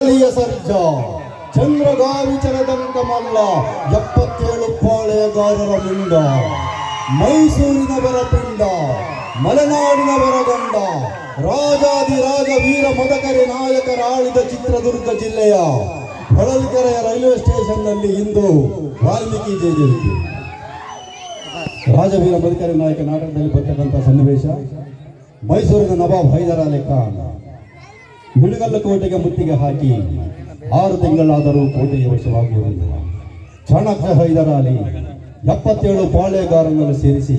ಸರ್ಜ ಚಂದ್ರಗಾವಿಚರದಂತ ಮಲ್ಲ ಎಪ್ಪತ್ತೇಳು ಪಾಳೆಗಾರರ ಮುಂಡ, ಮೈಸೂರಿನವರ ಪಿಂಡ, ಮಲೆನಾಡಿನವರ ಗಂಡ ರಾಜಾದಿ ರಾಜ ವೀರ ಮದಕರಿ ನಾಯಕರ ಆಳಿದ ಚಿತ್ರದುರ್ಗ ಜಿಲ್ಲೆಯ ಹೊಳಲ್ಕೆರೆಯ ರೈಲ್ವೆ ಸ್ಟೇಷನ್ನಲ್ಲಿ ಇಂದು ವಾಲ್ಮೀಕಿ ಜಯಂತಿ. ರಾಜವೀರ ಮದಕರಿ ನಾಯಕ ನಾಟಕದಲ್ಲಿ ಬರ್ತಕ್ಕಂಥ ಸನ್ನಿವೇಶ ಮೈಸೂರಿನ ನವಾಬ್ ಹೈದರ್ ಅಲಿ ಖಾನ್. ಬಿಳುಗಲ್ಲ ಕೋಟೆಗೆ ಮುತ್ತಿಗೆ ಹಾಕಿ ಆರು ತಿಂಗಳಾದರೂ ಕೋಟೆಯ ವಶವಾಗುವುದಿಲ್ಲ ಚಾಣಕ್ಯ ಹೈದರಾಲಿ ಎಪ್ಪತ್ತೇಳು ಪಾಳೆಗಾರರನ್ನು ಸೇರಿಸಿ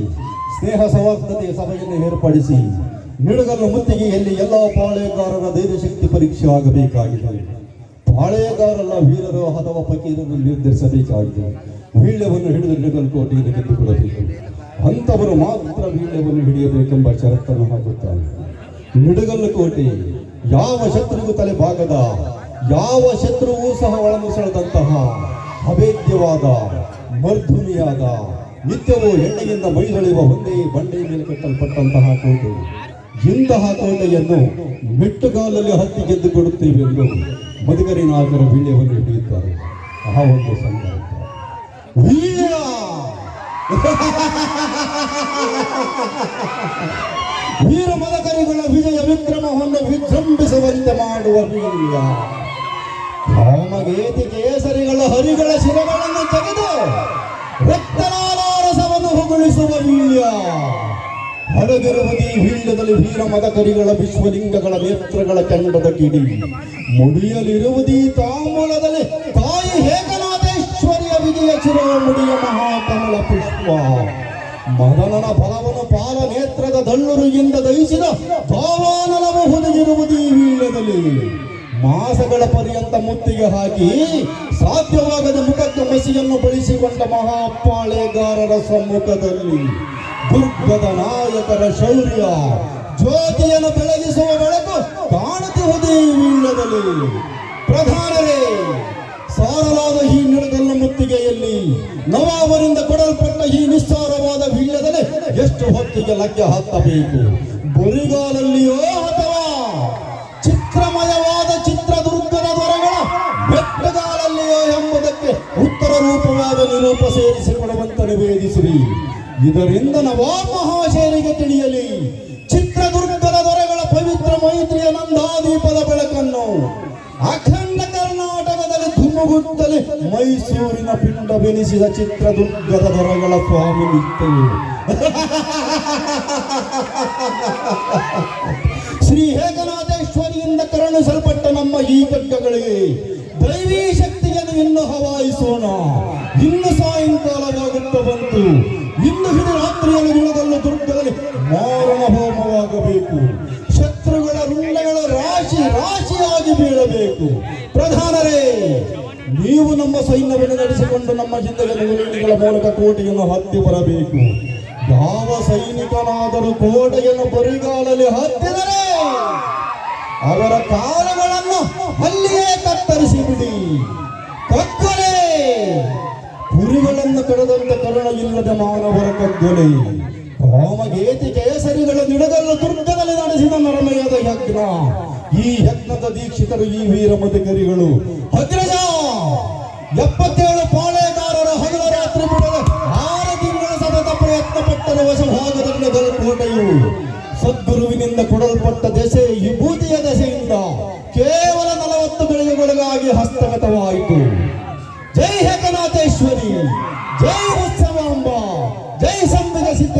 ಸ್ನೇಹ ಸೌಹಾರ್ದತೆಯ ಸಭೆಯನ್ನು ಏರ್ಪಡಿಸಿ ನಿಡುಗಲ್ಲು ಮುತ್ತಿಗೆಯಲ್ಲಿ ಎಲ್ಲ ಪಾಳೆಗಾರರ ಧೈರ್ಯಶಕ್ತಿ ಪರೀಕ್ಷೆ ಆಗಬೇಕಾಗಿದೆ. ಪಾಳೆಗಾರರ ವೀರರು ಅಥವಾ ಪಕೀರನ್ನು ನಿರ್ಧರಿಸಬೇಕಾಗಿದೆ. ವೀಳ್ಯವನ್ನು ಹಿಡಿದು ನಿಡುಗಲ್ ಕೋಟೆಯನ್ನು ಗೆದ್ದುಕೊಳ್ಳಬೇಕು. ಅಂಥವರು ಮಾತ್ರ ವೀಳ್ಯವನ್ನು ಹಿಡಿಯಬೇಕೆಂಬ ಷರತ್ತನ್ನು ಹಾಕುತ್ತಾರೆ. ನಿಡುಗಲ್ಲು ಕೋಟೆ ಯಾವ ಶತ್ರುಗೂ ತಲೆ ಭಾಗದ ಯಾವ ಶತ್ರುವೂ ಸಹ ಒಳನುಸಳದಂತಹ ಅಭೇದ್ಯವಾದ ಮರ್ಧುನಿಯಾದ, ನಿತ್ಯವೂ ಎಣ್ಣೆಯಿಂದ ಮೈದಳೆಯುವ ಒಂದೇ ಬಂಡೆಯ ಮೇಲೆ ಕಟ್ಟಲ್ಪಟ್ಟಂತಹ ಕೋಟೆ. ಇಂತಹ ಕೋಟೆಯನ್ನು ಮೆಟ್ಟುಗಾಲಲ್ಲಿ ಹತ್ತಿ ಗೆದ್ದು ಕೊಡುತ್ತೇವೆ ಎಂದು ಮಧುಕರಿ ನಾಯಕರ ವೀಳ್ಯವನ್ನು ಹಿಡಿಯುತ್ತಾರೆ ಆ ಒಂದು ಸಂದರ್ಭ ವೀರ! ವಿಕ್ರಮವನ್ನು ಮಾಡುವ ಕಾಮಗೇತಿ ಕೇಸರಿಗಳ ಹರಿಗಳ ಶಿರಗಳನ್ನು ತೆಗೆದು ರಕ್ತನಾಲಾರಸವನ್ನು ಹೊಗಳಿಸುವ ವೀರ್ಯ ಈ ವೀಳ್ಯದಲ್ಲಿ ವೀರ ಮದಕರಿಗಳ ವಿಶ್ವಲಿಂಗಗಳ ನೇತ್ರಗಳ ಕೆಂಡದ ಕಿಡಿ. ಮುಡಿಯಲಿರುವುದೀ ತಾಂಬೂಲದಲ್ಲಿ ತಾಯಿ ಹೇಗನಾಥೇಶ್ವರಿಯ ವಿಜಯ ಚಿರೋಮುಡಿಯ ಮಹಾಕಮಲ ಪುಷ್ಪ. ಮದನನ ಫಲವನ್ನು ಪಾಲ ನೇತ್ರದ ದಳ್ಳುರಿಯಿಂದ ದಹಿಸಿದ ಭಾವಾನಲವು ಹುದುಗಿರುವುದು ಈ ಮಾಸಗಳ ಪರ್ಯಂತ ಮುತ್ತಿಗೆ ಹಾಕಿ ಸಾಧ್ಯವಾಗದ ಮುಖಕ್ಕೆ ಮಸಿಯನ್ನು ಬಳಸಿಕೊಂಡ ಮಹಾಪಾಳೆಗಾರರ ಸಮ್ಮುಖದಲ್ಲಿ ದುರ್ಗದ ನಾಯಕರ ಶೌರ್ಯ, ಜ್ಯೋತಿಯನ್ನು ಬೆಳಗಿಸುವ ಬೆಳಕು ಕಾಣುತ್ತಿರುವುದೇ ವೀಳ್ಯದಲ್ಲಿ ಪ್ರಧಾನರೇ, ಸಾರಲಾದ ಈ ನಿಡಗಲ್ಲ ಮುತ್ತಿಗೆಯಲ್ಲಿ ನವಾಬರಿಂದ ಕೊಡಲ್ಪಟ್ಟ ಈ ನಿಸ್ಸಾರವಾದ ವೀಳ್ಯದಲ್ಲಿ ಎಷ್ಟು ಹೊತ್ತಿಗೆ ಲಗ್ಗೆ ಹತ್ತಬೇಕು? ಸೇರಿಸಿಕೊಡುವಂತೆ ನಿವೇದಿಸಿರಿ ಇದರಿಂದ ನವಾಮಹಾಶಯರಿಗೆ ತಿಳಿಯಲಿ. ಚಿತ್ರದುರ್ಗದ ದೊರೆಗಳ ಪವಿತ್ರ ಮೈತ್ರಿಯ ನಂದಾದೀಪದ ಬೆಳಕನ್ನು. ಅಖಂಡ ಕರ್ನಾಟಕದಲ್ಲಿ ಧುಮುಗುತ್ತಲೇ ಮೈಸೂರಿನ ಪಿಂಡ ಬೆನಿಸಿದ ಚಿತ್ರದುರ್ಗದ ದೊರೆಗಳ ಸ್ವಾಮಿ ಶ್ರೀ ಹೇಗನಾಥೇಶ್ವರಿಯಿಂದ ಕರುಣಿಸಲ್ಪಟ್ಟ ನಮ್ಮ ಈ ಖಡ್ಗಗಳಿಗೆ ದೈವೀ ಶಕ್ತಿಯನ್ನು ಇನ್ನು ಹವಾಯಿಸೋಣ. ಇನ್ನು ಸಾಯಂಕಾಲವಾಗುತ್ತಾ ಬಂತು ಇನ್ನು ಹಿಡಿ ರಾತ್ರಿಯಲ್ಲಿ ಬೆಳಗಲ್ಲು ದುರ್ಗದಲ್ಲಿ ಮಾರಣ ಹೋಮವಾಗಬೇಕು. ಶತ್ರುಗಳ ರುಂಡಗಳ ರಾಶಿ ರಾಶಿಯಾಗಿ ಬೀಳಬೇಕು. ಪ್ರಧಾನರೇ, ನೀವು ನಮ್ಮ ಸೈನ್ಯವನ್ನು ನಡೆಸಿಕೊಂಡು ನಮ್ಮ ಜಿಲ್ಲೆಗಳ ಮೂಲಕ ಕೋಟೆಯನ್ನು ಹತ್ತಿ ಬರಬೇಕು. ಯಾವ ಸೈನಿಕನಾದರೂ ಕೋಟೆಯನ್ನು ಬರಿಗಾಲಲ್ಲಿ ಹತ್ತಿದರೆ, ಅವರ ಕಾಲಗಳನ್ನು ಅಲ್ಲಿಯೇ ಕತ್ತರಿಸಿ ಬಿಡಿ ಕಗ್ಗಲೆ ಕುರಿಗಳನ್ನು ಕಡದಂತೆ ಕರುಣ ಇಲ್ಲದ ಮಾನವರ ಕಗ್ಗೊಲೆ ಕಾಮಗೇತಿ ಕೇಸರಿಗಳ ನಿಡದಲ್ಲ ದುರ್ಗದಲ್ಲಿ ನಡೆಸಿದ ನರಮಯದ ಯಜ್ಞ. ಈ ಯಜ್ಞದ ದೀಕ್ಷಿತರು ಈ ವೀರ ಮಧುಕರಿಗಳು ಭದ್ರಜ! ಎಪ್ಪತ್ತೇಳು ಪಾಳೆಗಾರರ ಹಗಲ ರಾತ್ರಿ ಆರು ತಿಂಗಳ ಸತತ ಪ್ರಯತ್ನ ಪಟ್ಟರ ವಶಭಾಗದಲ್ಲಿ ಕೋಟೆಯು ಸದ್ಗುರುವಿನಿಂದ ಕೊಡಲ್ಪಟ್ಟ ದೆಸೆ ವಿಭೂತಿಯ ದೆಸೆಯಿಂದ. ಕೇವಲ ಒಣಗಾಗಿ ಹಸ್ತಗತವಾಯಿತು. ಜೈ ಹೇಕನಾಥೇಶ್ವರಿ ಜೈ ಉತ್ಸವಾಂಬ ಜೈ ಸಂವಿದ ಸಿದ್ಧ